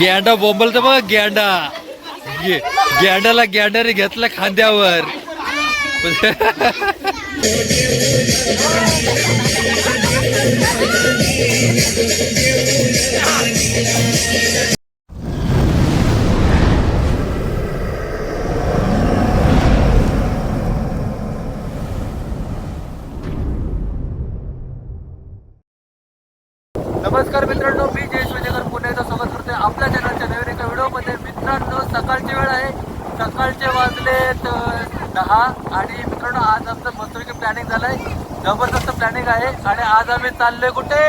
गॅंडा बोंबलतं बघ गॅंडा गे- गॅंडाला गॅंडाने घेतला खांद्यावर. नमस्कार मित्रांनो मी जयेश विजयकर पुणे एकदा स्वागत करतोय आपल्या चॅनलच्या नवीन एका व्हिडिओमध्ये मित्रांनो सकाळची वेळ आहे. सकाळचे वाजलेत दहा आणि मित्रांनो आज आमचं मस्तपैकी प्लॅनिंग झालंय. जबरदस्त प्लॅनिंग आहे आणि आज आम्ही चाललोय कुठे?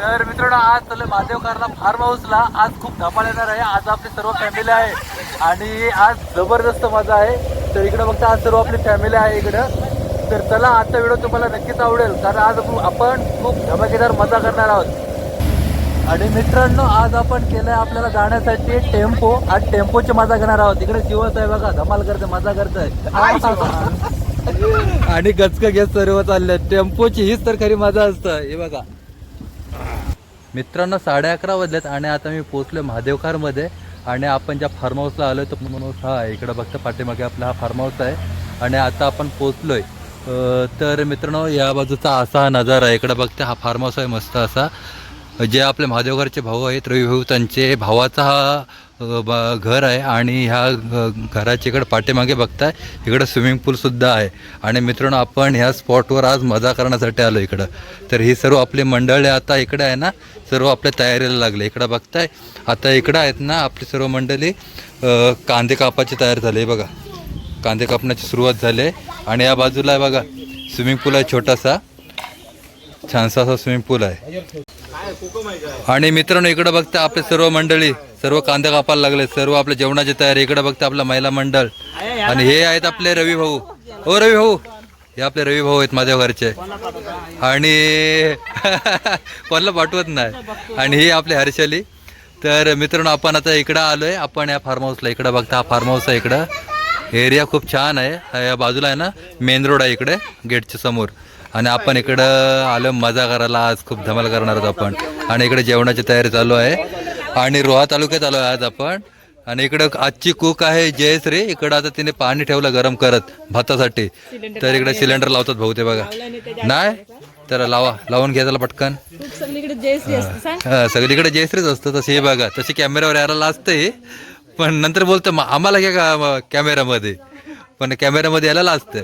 तर मित्रांनो आज चाललोय महादेव कारला फार्म हाऊसला आज खूप धमाल येणार आहे. आज आपली सर्व फॅमिली आहे. आणि आज जबरदस्त मजा आहे. तर इकडे बघता आज सर्व आपली फॅमिली आहे इकडं. तर चला आजचा व्हिडिओ तुम्हाला नक्कीच आवडेल. कारण आज आपण खूप धमाकेदार मजा करणार आहोत. आणि मित्रांनो आज आपण केलंय आपल्याला जाण्यासाठी टेम्पो. आज टेम्पोची मजा घेणार आहोत. इकडे शिवच आहे बघा धमाल करते मजा करतोय आणि गचक घेत सर्व चालले टेम्पोची हीच तर खरी मजा असतं. हे बघा. मित्रांनो साडे अकरा वाजलेत आणि आता मी पोचलो महादेवकारमध्ये. आणि आपण ज्या फार्म हाऊसला आलो तो फार्म हाऊस हा आहे. इकडं बघता पाठीमागे आपला हा फार्म हाऊस आहे. आणि आता आपण पोचलोय तर मित्रांनो या बाजूचा असा हा नजारा आहे. इकडं बघता हा फार्म हाऊस आहे मस्त असा. जे आपले महादेवघरचे भाऊ आहेत रविभाऊ त्यांचे भावाचा हा ब- घर आहे आणि ह्या घराच्या इकडं पाठीमागे बघताय इकडं स्विमिंग पूलसुद्धा आहे. आणि मित्रांनो आपण ह्या स्पॉटवर आज मजा करण्यासाठी आलो इकडं. तर ही सर्व आपली मंडळी आता इकडे आहे ना सर्व आपल्या तयारीला लागले. इकडं बघताय आता इकडं आहेत ना आपली सर्व मंडळी कांदे कापाची तयार झाली. बघा कांदे कापण्याची सुरुवात झाली आहे. आणि या बाजूला आहे बघा स्विमिंग पूल आहे छोटासा छानसा असा स्विमिंग पूल आहे. आणि मित्रांनो इकडे बघता आपले सर्व मंडळी सर्व कांदा कापायला लागले सर्व आपल्या जेवणाची तयारी इकडे बघता आपला महिला मंडळ. आणि हे आहेत आपले रवी भाऊ. हो रवी भाऊ. हे आपले रवी भाऊ आहेत माझ्या घरचे. आणि कोणाला पाठवत नाही. आणि हे आपली हर्षली. तर मित्रांनो आपण आता इकडं आलोय. आपण या फार्म हाऊसला इकडं बघता. हा फार्म हाऊस आहे इकडं. एरिया खूप छान आहे. या बाजूला आहे ना मेन रोड आहे इकडे गेटच्या समोर. आणि आपण इकडं आलो मजा करायला. आज खूप धमाल करणार आहोत आपण. आणि इकडे जेवणाची तयारी चालू आहे. आणि रोहा तालुक्यात आलो आहे आज आपण. आणि इकडं आजची कुक आहे जयश्री. इकडं आता तिने पाणी ठेवलं गरम करत भातासाठी. तर इकडे सिलेंडर लावतात भाऊ ते बघा नाही तर लावा. लावून घ्या त्याला पटकन. सगळीकडे जयश्रीच असतं तसं हे बघा तशी कॅमेऱ्यावर यायला असते पण नंतर बोलतं "म- आम्हाला घ्या का कॅमेऱ्यामध्ये पण कॅमेऱ्यामध्ये यायला असतं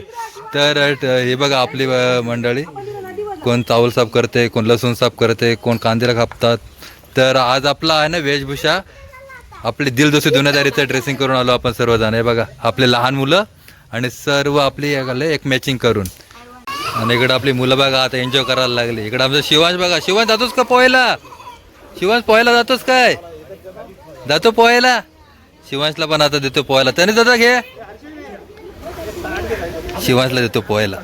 तर हे बघा आपली मंडळी. कोण चावल साफ करते कोण लसूण साफ करते कोण कांद्याला कापतात. तर आज आपला आहे ना वेशभूषा. आपली दिलदोशी दुनियादारीचं ड्रेसिंग करून आलो आपण सर्वजण. हे बघा आपले लहान मुलं आणि सर्व आपली एक आले एक मॅचिंग करून. आणि इकडं आपली मुलं बघा आता एन्जॉय करायला लागली. इकडं आमचा शिवांश बघा. शिवांश जातोस का पोहायला? शिवांश पोहायला जातोस काय? जातो पोहायला. शिवांशला पण आता देतो पोहायला. त्याने दादा घे. शिवांशला देतो पोहायला.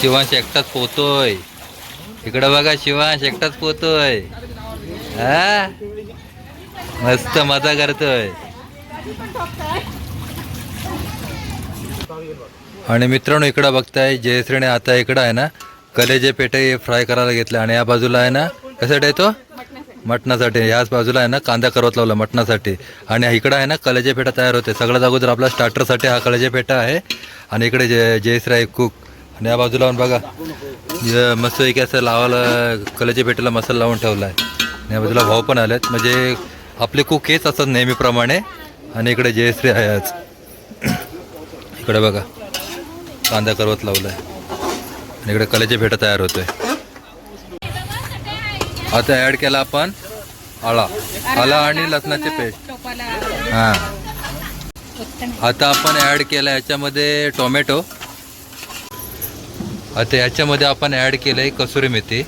शिवांश एकटाच पोहतोय. इकडं बघा शिवांश एकटाच पोहतोय. हा? मस्त मजा करतोय. आणि मित्रांनो इकडं बघताय जयश्रीने आता इकडं आहे ना कलेजे पेटे फ्राय करायला घेतले आणि या बाजूला आहे ना कशासाठी आहे तो? मटणासाठी. ह्याच बाजूला आहे ना कांदा करवत लावला मटणासाठी. आणि इकडं आहे ना कलेजे पेठा तयार होते. सगळ्यात अगोदर आपला स्टार्टरसाठी हा कलेजे पेठा आहे. आणि इकडे जय जयश्री आहे कुक आणि या बाजूला पण बघा मस्त एक असं लावायला कलेजे पेठेला मसाला लावून ठेवला आहे आणि या बाजूला भाऊ पण आलेत. म्हणजे आपले कुक हेच असतात नेहमीप्रमाणे. आणि इकडे जयश्री आहे आज. इकडे बघा. कांदा करवत लावला आहे आणि इकडे कलेचे फेटा तयार होतोय. आता ॲड केला आपण आळा. आला आणि लसणाचे पेस्ट. हां. आता आपण ॲड केला याच्यामध्ये टोमॅटो. आता याच्यामध्ये आपण ॲड केलं आहे कसुरी मेथी.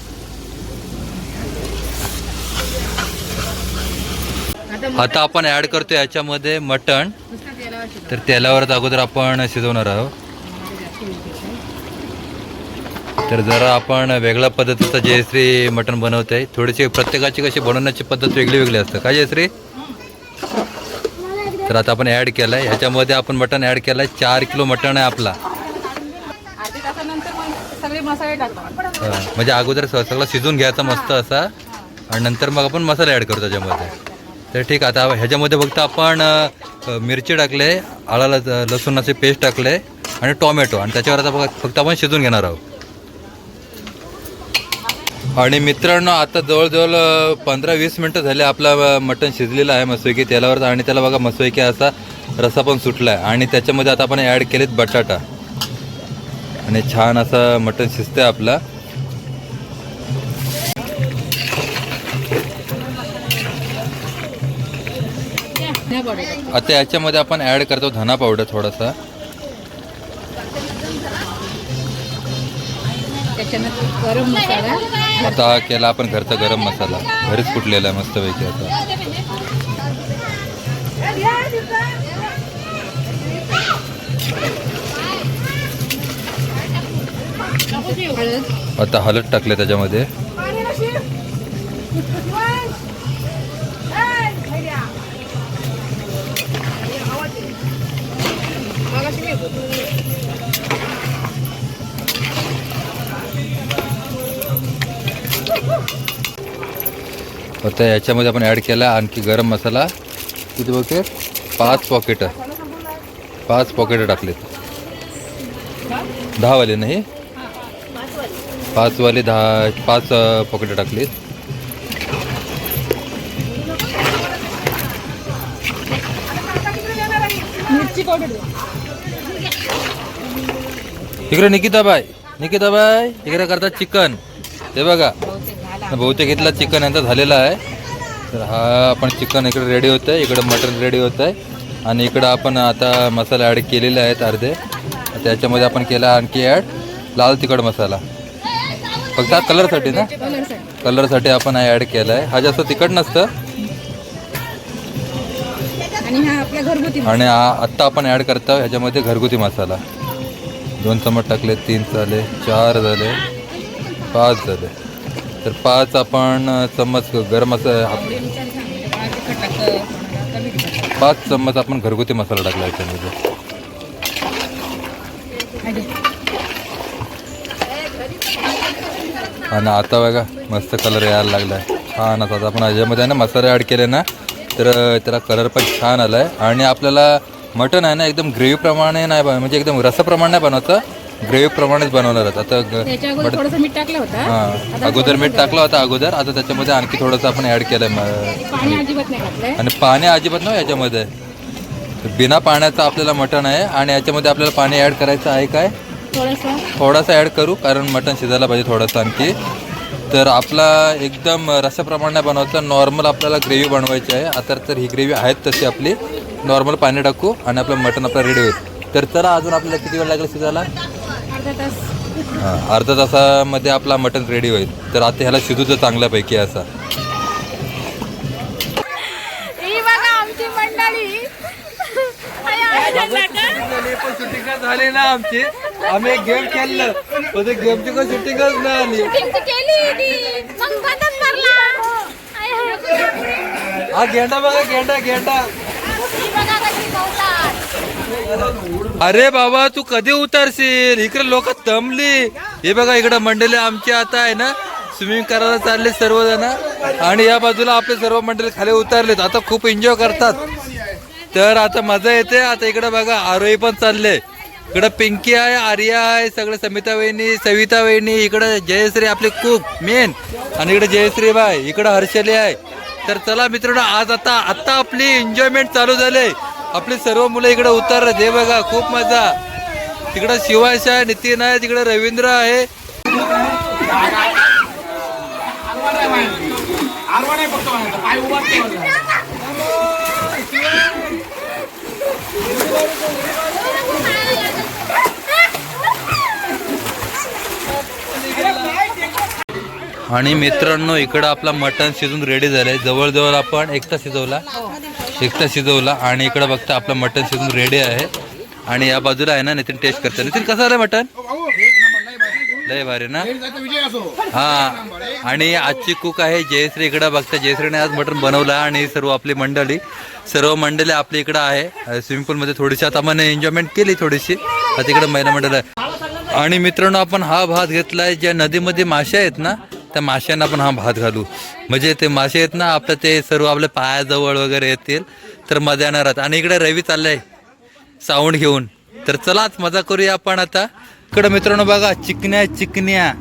आता आपण ॲड करतो याच्यामध्ये मटण. तर तेलावरच अगोदर आपण शिजवणार आहोत. तर जरा आपण वेगळ्या पद्धतीचं जयश्री मटण बनवत आहे थोडीशी प्रत्येकाची कशी बनवण्याची पद्धत वेगळी वेगळी असते. काय जयश्री? तर आता आपण ॲड केलं आहे ह्याच्यामध्ये आपण मटण ॲड केलं आहे चार किलो मटण आहे आपला. म्हणजे अगोदर सगळं शिजून घ्यायचा मस्त असा. आणि नंतर मग आपण मसाले ॲड करतो त्याच्यामध्ये. तर ठीक आहे आता ह्याच्यामध्ये फक्त आपण मिरची टाकले आळाला लसूणाचे पेस्ट टाकले आणि टोमॅटो. आणि त्याच्यावर आता फक्त- फक्त आपण शिजून घेणार आहोत. आणि मित्रांनो आता जवळजवळ पंधरा वीस मिनटं झाले आपला मटण शिजलेलं आहे मसुकी तेलावर. आणि त्याला बघा मसुकी असा रसा पण सुटला आहे आणि त्याच्यामध्ये आता आपण ॲड केलेत बटाटा. आणि छान असं मटण शिजतंय आपला. आता याच्यामध्ये आपण ॲड करतो धना पावडर थोडासा. त्याच्यानं गरम मसाला. आता हा केला आपण घरचा गरम मसाला. घरीच कुटलेला आहे मस्तपैकी आता. हळद. आता हलद टाकले त्याच्यामध्ये. आता याच्यामध्ये आपण ॲड केला आणखी गरम मसाला. किती पॉकेट पाच पॉकेटं पाच पॉकेटं टाकलेत दहावाले नाही? पाचवाले दहा पाच पॉकेटं टाकलीत. इकडे निकिता बाय निकिता बाय इकडे करतात चिकन. ते बघा. बहुतेक इथला चिकन यांचा झालेला आहे. तर हा आपण चिकन इकडे रेडी होतं आहे इकडं मटन रेडी होतं आहे आणि इकडं आपण आता मसाले ॲड केलेले आहेत अर्धे. त्याच्यामध्ये आपण केला आणखी ॲड लाल तिखट मसाला. फक्त हा कलरसाठी ना? कलरसाठी. आपण हा ॲड केला आहे हा जास्त तिखट नसतं. आणि हा आत्ता आपण ॲड करतो ह्याच्यामध्ये घरगुती मसाला. दोन चमच टाकले तीन झाले चार झाले पाच झाले. तर पाच आपण चम्मच गरम मसाला पाच चम्मच आपण घरगुती मसाला टाकला याच्यामध्ये. आणि आता बघा मस्त कलर यायला लागला आहे छान आता आपण ह्याच्यामध्ये आहे ना मसाले ॲड केले ना तर त्याला कलर पण छान आला आहे आणि आपल्याला मटण आहे ना एकदम ग्रेव्हीप्रमाणे नाही बन म्हणजे एकदम रसाप्रमाणे नाही बनवतं ग्रेव्हीप्रमाणेच बनवणार आहेत आता त्याच्या अगोदर थोडंसं मीठ टाकलं होतं. हां. अगोदर मीठ टाकलं होतं अगोदर. आता त्याच्यामध्ये आणखी थोडंसं आपण ॲड केलं आहे पाणी अजिबात नाही घातलंय. आणि पाणी अजिबात नाही याच्यामध्ये. तर बिना पाण्याचं आपल्याला मटण आहे आणि याच्यामध्ये आपल्याला पाणी ॲड करायचं आहे काय? थोडंसं. थोडासा ॲड करू कारण मटण शिजायला पाहिजे थोडंसं आणखी. तर आपला एकदम रसाप्रमाणे बनवायचं. नॉर्मल आपल्याला ग्रेव्ही बनवायची आहे. आता तर ही ग्रेव्ही आहेत तशी आपली. नॉर्मल पाणी टाकू आणि आपलं मटण आपलं रेडी होईल. तर चला अजून आपल्याला किती वेळ लागेल शिजायला? अर्धा तास. हां अर्धा तासामध्ये आपला मटण रेडी होईल. तर आता ह्याला शिजूचं चांगल्यापैकी असा. ही बघा आमची मंडळी. शूटिंग झाली ना आमची. आम्ही एक गेम खेळलं. पण ते गेमची काही शूटिंगच नाही आली. हा गेंडा बघा गेंडा गेंडा. अरे बाबा तू कधी उतरशील? इकडे लोक तमली हे बघा इकडे मंडळी आमची आता आहे ना स्विमिंग करायला चालले सर्वजण. आणि या बाजूला आपले सर्व मंडळी खाली उतरलेत. आता खूप एन्जॉय करतात. तर आता मजा येते. आता इकडे बघा आरोही पण चालले. इकडे पिंकी आहे आर्या आहे सगळे समिता वहिनी सविता वहिनी. इकडे जयश्री आपले खूप मेन आणि इकडे जयश्री बाय इकडे हर्षली आहे. तर चला मित्रांनो आज आता आता आपली एन्जॉयमेंट चालू झाले आपली सर्व मुलं इकडे उतर हे बघा खूप मजा. तिकडं शिवाश आहे नितीन आहे तिकडे रवींद्र आहे. आणि मित्रांनो इकडं आपला मटण शिजून रेडी झालंय. जवळजवळ आपण एकटा शिजवला. एकटा शिजवला आणि इकडं बघता आपलं मटण शिजून रेडी आहे. आणि या बाजूला आहे ना नितीन टेस्ट करतो नितीन कसं आलंय मटण? लय भारी ना? हा. आणि आजची कुक आहे जयश्री. इकडं बघता जयश्रीने आज मटण बनवलं आणि सर्व आपली मंडळी. सर्व मंडळी आपली इकडं आहे. स्विमिंग पूलमध्ये थोडीशी आता आपण एन्जॉयमेंट केली थोडीशी. आता महिला मंडळ. आहे आणि मित्रांनो आपण हा भात घेतलाय ज्या नदीमध्ये मासे आहेत ना त्या माशांना आपण हा भात घालू. म्हणजे ते मासे आहेत ना आपलं ते सर्व आपल्या पायाजवळ वगैरे येतील तर मजा येणार आहेत आणि इकडे रवी चाललंय साऊंड घेऊन. तर चलाच मजा करूया आपण आता. इकडे मित्रांनो बघा चिकन्या चिकन्या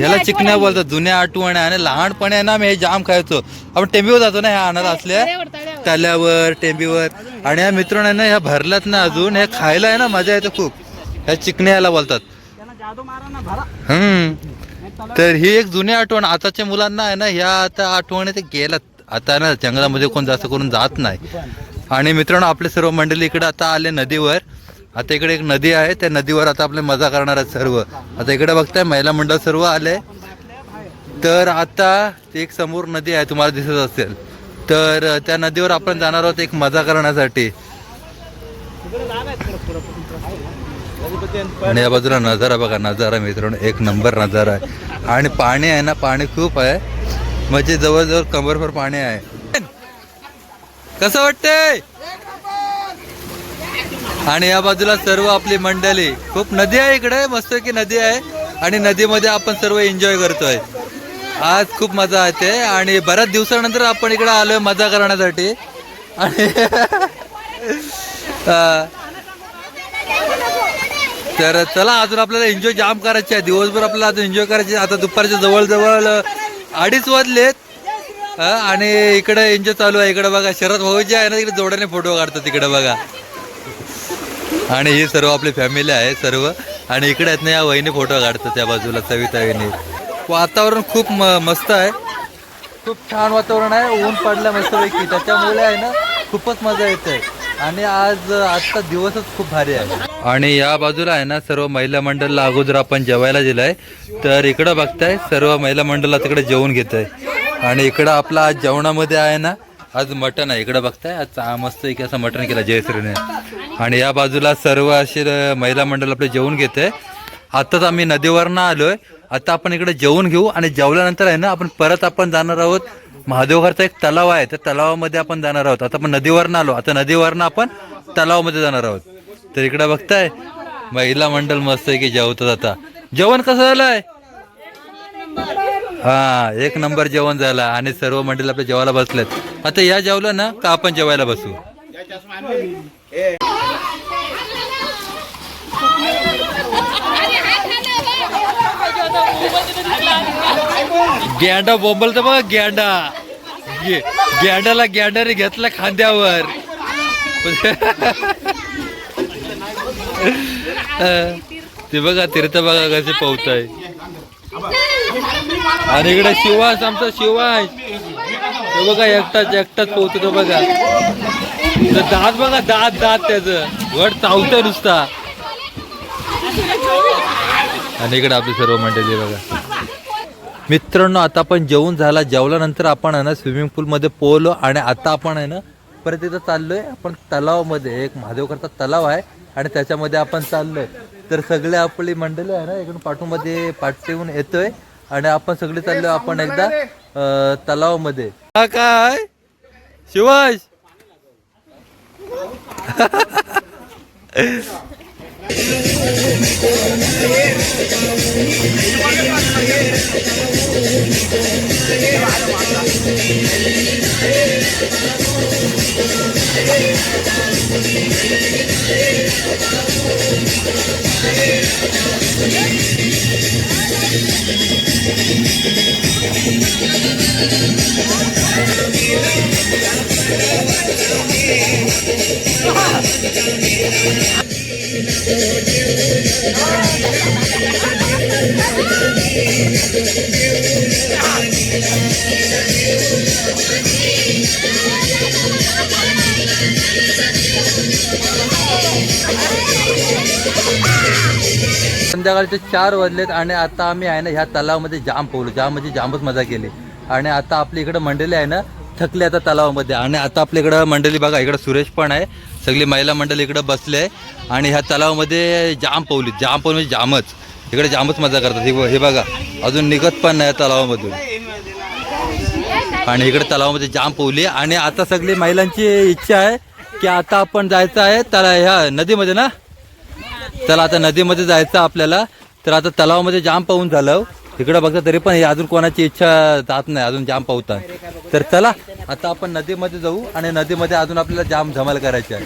याला चिकन्या बोलतात जुन्या आठवण्या आणि लहानपणी आहे ना मी हे जाम खायचो. आपण टेंबीवर जातो ना ह्या आणायला असल्या. तल्यावर टेंबीवर. आणि ह्या मित्रांनो ना ह्या भरल्यात ना अजून. हे खायला आहे ना मजा येते खूप. ह्या चिकन्या याला बोलतात. हम्म. तर ही एक जुनी आठवण. आताच्या मुलांना आहे ना ह्या आता आठवणी ते गेल्यात. आता ना जंगलामध्ये कोण जास्त करून जात नाही. आणि मित्रांनो आपले सर्व मंडळी इकडे आता आले नदीवर. आता इकडे एक नदी आहे. त्या नदीवर आता आपले मजा करणार आहेत सर्व. आता इकडे बघताय महिला मंडळ सर्व आले. तर आता एक समोर नदी आहे तुम्हाला दिसत असेल. तर त्या नदीवर आपण जाणार आहोत एक मजा करण्यासाठी. आणि या बाजूला नजारा बघा नजारा मित्रांनो एक नंबर नजारा आहे. आणि पाणी आहे ना पाणी खूप आहे. म्हणजे जवळजवळ कमरभर पाणी आहे. कसं वाटतंय? आणि या बाजूला सर्व आपली मंडळी. खूप नदी आहे इकडे मस्त की नदी आहे. आणि नदीमध्ये आपण सर्व एन्जॉय करतोय. आज खूप मजा येते. आणि बऱ्याच दिवसानंतर आपण इकडे आलोय मजा करण्यासाठी. आणि तर चला अजून आपल्याला एन्जॉय जाम करायचे आहे. दिवसभर आपल्याला अजून एन्जॉय करायचे आता दुपारच्या जवळजवळ अडीच वाजलेत. आणि इकडे एन्जॉय चालू आहे. इकडे बघा शरद भाऊ जे आहे ना तिकडे जोड्याने फोटो काढतात तिकडे बघा. आणि ही सर्व आपली फॅमिली आहे सर्व. आणि इकडे आहेत ना या वहिनी फोटो काढतात त्या बाजूला सविता वहिनी. वातावरण खूप म- मस्त आहे. खूप छान वातावरण आहे. ऊन पडलं मस्तपैकी. त्याच्यामुळे आहे ना खूपच मजा येते. आणि आज आजचा दिवसच खूप भारी आहे. आणि या बाजूला आहे ना सर्व महिला मंडळला अगोदर आपण जेवायला दिलंय. तर इकडं बघताय सर्व महिला मंडळला तिकडे जेवण घेत आहे आणि इकडं आपला आज जेवणामध्ये आहे ना आज मटण आहे. इकडं बघताय आज मस्त एक असं मटण केलं जयश्रीने. आणि या बाजूला सर्व असे महिला मंडळ आपले जेवण घेत आहे आत्ताच आम्ही नदीवरनं आलोय. आता आपण इकडे जेवण घेऊ आणि जेवल्यानंतर आहे ना आपण परत आपण जाणार आहोत महादेवघरचा एक तलाव आहे त्या तलावामध्ये आपण जाणार आहोत. आता आपण नदीवरनं आलो. आता नदीवरनं आपण तलावामध्ये जाणार आहोत. तर इकडे बघताय महिला मंडळ मस्त आहे की जेवतात आता. जेवण कसं झालंय? हा एक नंबर जेवण झालं आणि सर्व मंडळी आपल्या जेवायला बसलेत. आता या जेवलं ना का आपण जेवायला बसू? गॅंडा बोंबल तर बघा गॅंडा. गे- गॅंडाला गॅंडाने घेतला खांद्यावर. ते बघा तीर्थ बघा कसे पोहत आहे आणि इकडे शिवास आमचा शिवास तो बघा एकटाच एकटाच पोहतो तो बघा. दात बघा दात दात त्याच. वड चावतोय नुसता. आणि इकडे आपली सर्व मंडळी बघा. मित्रांनो आता आपण जेवून झाला. जेवल्यानंतर आपण आहे ना स्विमिंग पूलमध्ये पोहलो आणि आता आपण आहे ना परत इथं चाललोय. आपण तलावामध्ये एक महादेवकरचा तलाव आहे आणि त्याच्यामध्ये आपण चाललोय. तर सगळे आपली मंडळी आहे ना इकडून पाठूमध्ये पाठवून येतोय आणि आपण सगळे चाललोय आपण एकदा तलावामध्ये. काय? शिवाश Yeah. संध्याकाळचे चार वाजलेत आणि आता आम्ही आहे ना ह्या तलावामध्ये जाम पोहलो जाम म्हणजे जामच मजा केली. आणि आता आपल्या इकडं मंडळी आहे ना थकली आता तलावामध्ये. आणि आता आपल्या इकडं मंडळी बघा इकडं सुरेश पण आहे. सगळी महिला मंडळ इकडं बसले आहे आणि ह्या तलावामध्ये जाम पोहली जाम पोहली म्हणजे जामच. इकडे जामच मजा करतात. हे हे बघा अजून निघत पण नाही तलावामधून. आणि इकडे तलावामध्ये जाम पोहली आणि आता सगळी महिलांची इच्छा आहे की आता आपण जायचं आहे तला ह्या नदीमध्ये ना? चला आता नदीमध्ये जायचं आपल्याला. तर आता तलावामध्ये जाम पाहून झालं. तिकडं बघता तरी पण हे अजून कोणाची इच्छा जात नाही अजून जाम पावतात तर चला आता आपण नदीमध्ये जाऊ आणि नदीमध्ये अजून आपल्याला जाम धमाल करायची आहे.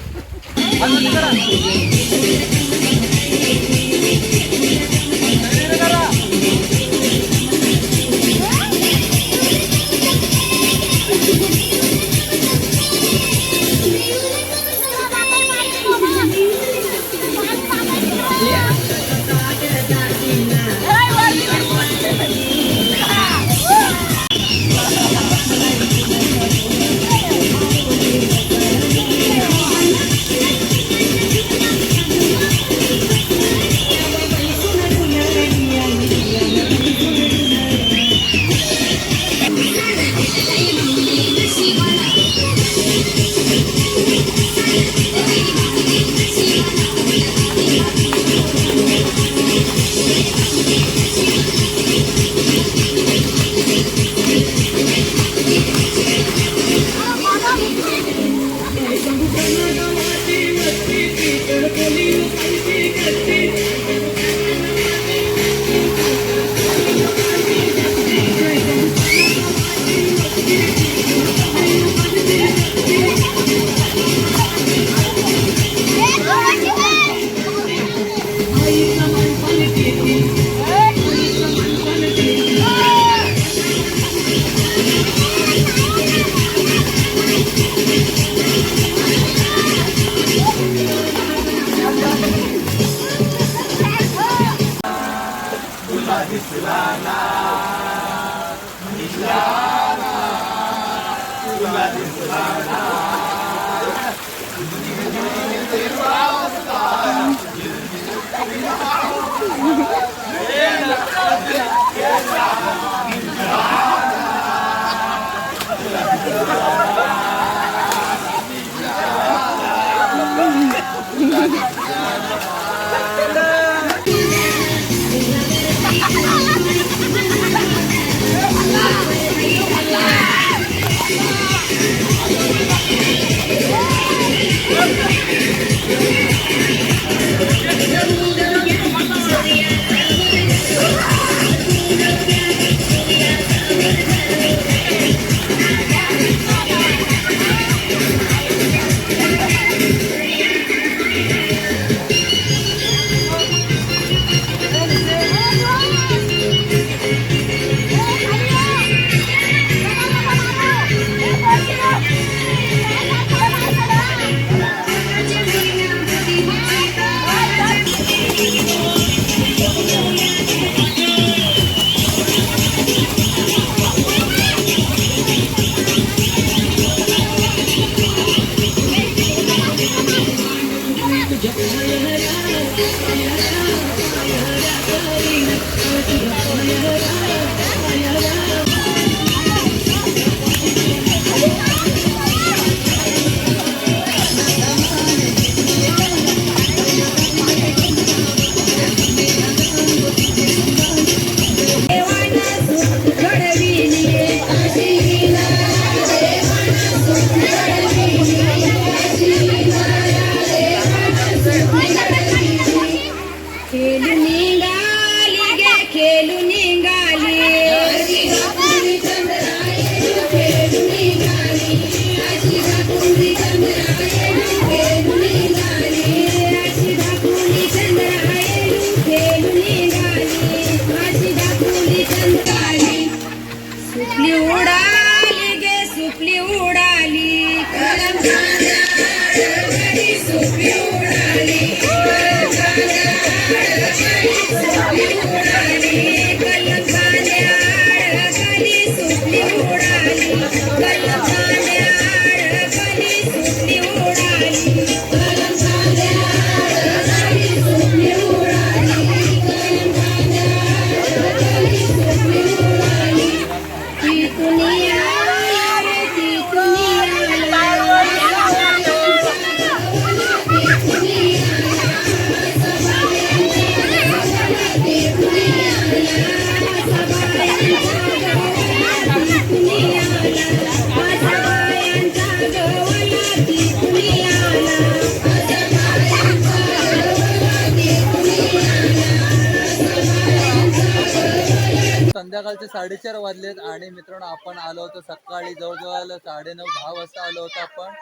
संध्याकाळचे साडेचार वाजलेत आणि मित्रांनो आपण आलो होतो सकाळी जवळजवळ साडेनऊ दहा वाजता आलो होतो आपण.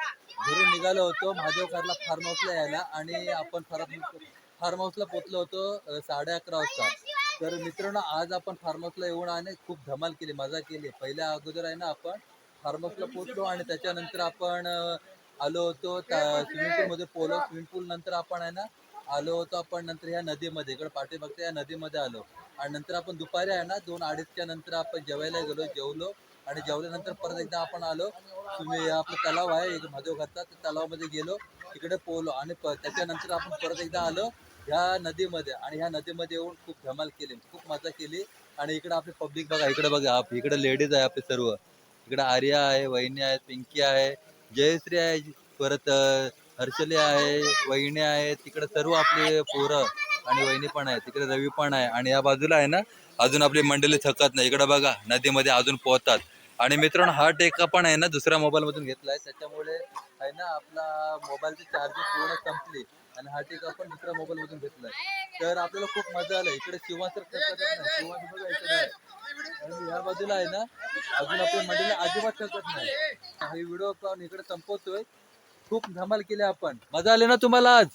घरून निघालो होतो महादेवकरला फार्म हाऊसला यायला आणि आपण फार्म फार्म हाऊसला पोचलो होतो साडे अकरा वाजता. तर मित्रांनो आज आपण फार्म हाऊसला येऊन आणि खूप धमाल केली मजा केली. पहिल्या अगोदर आहे ना आपण फार्म हाऊसला पोचलो आणि त्याच्यानंतर आपण आलो होतो स्विमिंग पूलमध्ये पोलो स्विमिंग पूल नंतर आपण आहे ना आलो होतो आपण नंतर ह्या नदीमध्ये इकडे पाठीमागच्या या नदीमध्ये आलो. आणि नंतर आपण दुपारी आहे ना दोन अडीचच्या नंतर आपण जेवायला गेलो जेवलो. आणि जेवल्यानंतर परत एकदा आपण आलो. तुम्ही आपलं तलाव आहे एक महादेवघाटचा त्या तलावामध्ये गेलो तिकडे पोहलो आणि त्याच्यानंतर आपण परत एकदा आलो ह्या नदीमध्ये. आणि ह्या नदीमध्ये येऊन खूप धमाल केली. खूप मजा केली. आणि इकडे आपली पब्लिक बघा इकडे बघा इकडे लेडीज आहे आपले सर्व. इकडे आर्या आहे वहिनी आहेत पिंकी आहे जयश्री आहे परत हर्षली आहे वहिनी आहे तिकडे सर्व आपले पोरं आणि वहिनी पण आहे तिकडे रवी पण आहे आणि या बाजूला आहे ना अजून आपली मंडळी थकत नाही. इकडे बघा नदीमध्ये अजून पोहतात. आणि मित्रांनो हा टेका पण आहे ना दुसऱ्या मोबाईल मधून आहे. त्याच्यामुळे आहे ना आपला मोबाईलची चार्जिंग पूर्ण संपली आणि हा टेका पण दुसऱ्या मोबाईल मधून आहे. तर आपल्याला खूप मजा आली. इकडे शिवा तर आणि या बाजूला आहे ना अजून आपल्या मंडळी अजिबात थकत नाही. हा व्हिडिओ आपण इकडे संपवतोय. खूप धमाल केली आपण. मजा आली ना तुम्हाला आज?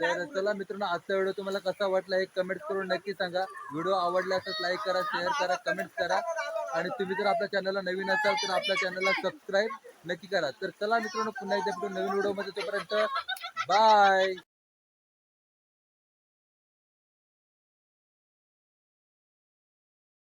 तर चला मित्रांनो आजचा व्हिडिओ तुम्हाला कसा वाटला हे कमेंट करून नक्की सांगा. व्हिडिओ आवडला असं लाईक करा शेअर करा कमेंट करा. आणि तुम्ही जर आपल्या चॅनलला नवीन असाल तर आपल्या चॅनलला सबस्क्राईब नक्की करा. तर चला मित्रांनो पुन्हा एकदा भेटून नवीन व्हिडिओमध्ये तोपर्यंत बाय